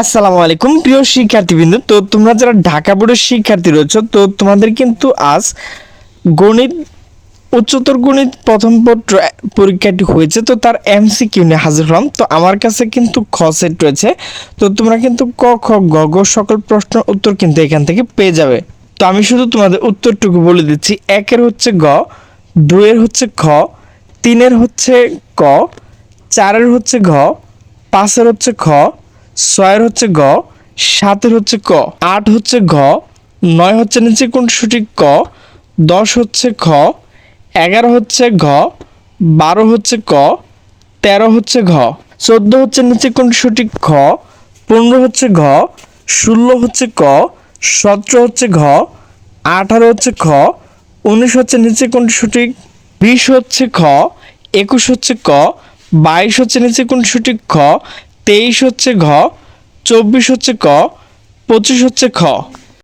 আসসালামু আলাইকুম, প্রিয় শিক্ষার্থীবৃন্দ। তো তোমরা যারা ঢাকা বোর্ডের শিক্ষার্থী রয়েছে, তো তোমাদের কিন্তু আজ গণিত, উচ্চতর গণিত প্রথম পত্র পরীক্ষাটি হয়েছে, তো তার এমসি কিউ নিয়ে হাজির হলাম। তো আমার কাছে কিন্তু খ সেট রয়েছে। তো তোমরা কিন্তু ক, খ, গ গ সকল প্রশ্নের উত্তর কিন্তু এখান থেকে পেয়ে যাবে। তো আমি শুধু তোমাদের উত্তরটুকু বলে দিচ্ছি। একের হচ্ছে গ দুয়ের হচ্ছে খ, তিনের হচ্ছে ক, চারের হচ্ছে ঘ পাঁচের হচ্ছে খ ছয়ের হচ্ছে গ, সাতের হচ্ছে ক, আট হচ্ছে ঘ, নয় হচ্ছে নিচে কোন সঠিক ক, দশ হচ্ছে খ, এগারো হচ্ছে ঘ, বারো হচ্ছে ক, তেরো হচ্ছে ঘ, চোদ্দ হচ্ছে নিচে কোন সঠিক খ, পনেরো হচ্ছে ঘ, ষোলো হচ্ছে ক, সতেরো হচ্ছে ঘ, আঠারো হচ্ছে খ, উনিশ হচ্ছে নিচে কোন সঠিক, বিশ হচ্ছে খ, একুশ হচ্ছে ক, বাইশ হচ্ছে নিচে কোন সঠিক খ তেইশ হচ্ছে ঘ চব্বিশ হচ্ছে ক পঁচিশ হচ্ছে খ।